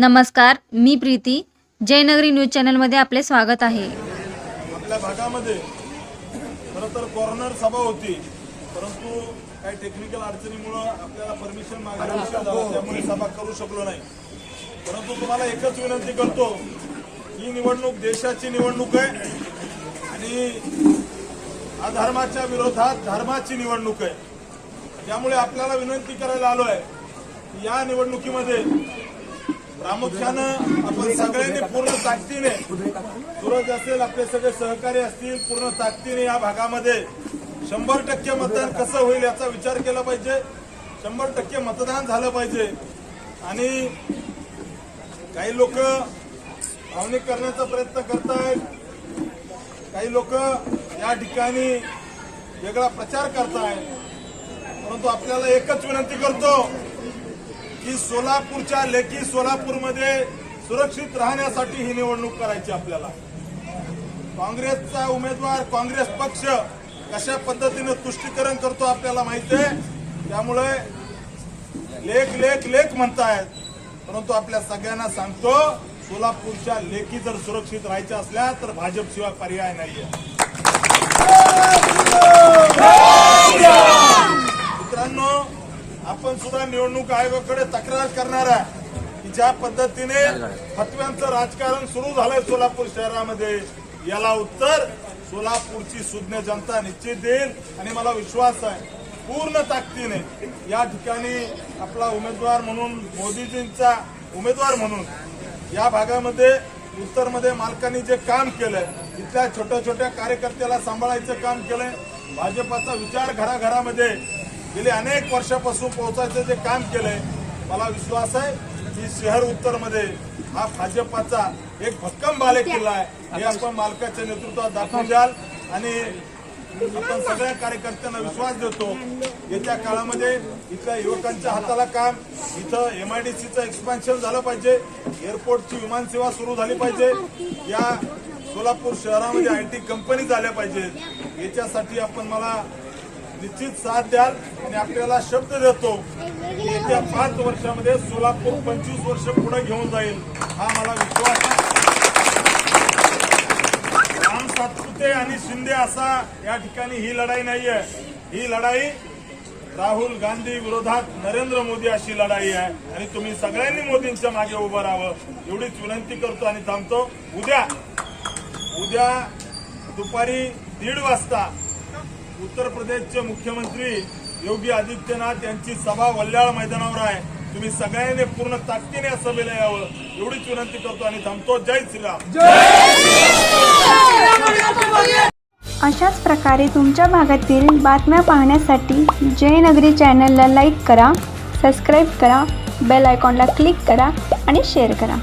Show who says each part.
Speaker 1: नमस्कार मी प्रीती. जयनगरी न्यूज चॅनलमध्ये आपले स्वागत आहे.
Speaker 2: आपल्या भागामध्ये खरं तर कॉर्नर सभा होती परंतु काही टेक्निकल अडचणीमुळं आपल्याला परमिशन मागायला झाला त्यामुळे सभा करू शकलो नाही. परंतु तुम्हाला एकच विनंती करतो ही निवडणूक देशाची निवडणूक आहे आणि अधर्माच्या विरोधात धर्माची निवडणूक आहे. त्यामुळे आपल्याला विनंती करायला आलो आहे या निवडणुकीमध्ये प्रामुख्यानं आपण सगळ्यांनी पूर्ण ताकदीने सुरज असेल आपले सगळे सहकारी असतील पूर्ण ताकदीने या भागामध्ये शंभर टक्के मतदान कसं होईल याचा विचार केला पाहिजे. शंभर टक्के मतदान झालं पाहिजे. आणि काही लोक भावनिक करण्याचा प्रयत्न करत आहेत काही लोक या ठिकाणी वेगळा प्रचार करत आहेत परंतु आपल्याला एकच विनंती करतो की सोलापूरच्या लेखी सोलापूरमध्ये सुरक्षित राहण्यासाठी ही निवडणूक करायची आपल्याला. काँग्रेसचा उमेदवार काँग्रेस पक्ष कशा पद्धतीने तुष्टीकरण करतो आपल्याला माहिती आहे. त्यामुळे लेख लेख लेख म्हणतायत. परंतु आपल्या सगळ्यांना सांगतो सोलापूरच्या लेखी जर सुरक्षित राहायच्या असल्या तर भाजपशिवाय पर्याय नाहीये. मित्रांनो आपण सुद्धा निवडणूक आयोगाकडे तक्रार करणार आहे की ज्या पद्धतीने फतव्यांचं राजकारण सुरू झालंय सोलापूर शहरामध्ये याला उत्तर सोलापूरची सुज्ञ जनता निश्चित देईल आणि मला विश्वास आहे पूर्ण ताकदीने. या ठिकाणी आपला उमेदवार म्हणून मोदीजींचा उमेदवार म्हणून या भागामध्ये उत्तरमध्ये मालकांनी जे काम केलंय इथल्या छोट्या छोट्या कार्यकर्त्याला सांभाळायचं काम केलंय भाजपाचा विचार घराघरामध्ये गेली अनेक वर्षापासून पोहोचायचं जे काम केलंय मला विश्वास आहे की शहर उत्तरमध्ये हा भाजपाचा एक भक्कम बालेकिल्ला आहे. हे आपण मालकाच्या नेतृत्वात दाखवून द्याल. आणि आपण सगळ्या कार्यकर्त्यांना विश्वास देतो येत्या काळामध्ये इथल्या युवकांच्या हाताला काम इथं एमआयडीसीचं एक्सपान्शन झालं पाहिजे एअरपोर्टची विमानसेवा सुरू झाली पाहिजे. या सोलापूर शहरामध्ये आय टी कंपनी झाल्या पाहिजेत. याच्यासाठी आपण मला निश्चित साथ द्याल आणि आपल्याला शब्द देतो येत्या पाच वर्षामध्ये सोलापूर पंचवीस वर्ष पुढे घेऊन जाईल हा मला विश्वास आहे. राम सातपुते आणि शिंदे असा या ठिकाणी ही लढाई नाहीये. ही लढाई राहुल गांधी विरोधात नरेंद्र मोदी अशी लढाई आहे आणि तुम्ही सगळ्यांनी मोदींच्या मागे उभं राहावं. एवढीच विनंती करतो आणि थांबतो. उद्या उद्या दुपारी दीड वाजता उत्तर प्रदेशचे मुख्यमंत्री योगी आदित्यनाथ यांची सभा वल्याळ मैदानावर आहे. तुम्ही सगळ्यांनी पूर्ण ताकदीने या सभेला यावं. एवढीच विनंती करतो आणि थांबतो. जय श्रीराम.
Speaker 3: अशाच प्रकारे तुमच्या भागातील बातम्या पाहण्यासाठी जयनगरी चॅनलला लाईक करा सबस्क्राईब करा बेल आयकॉनला क्लिक करा आणि शेअर करा.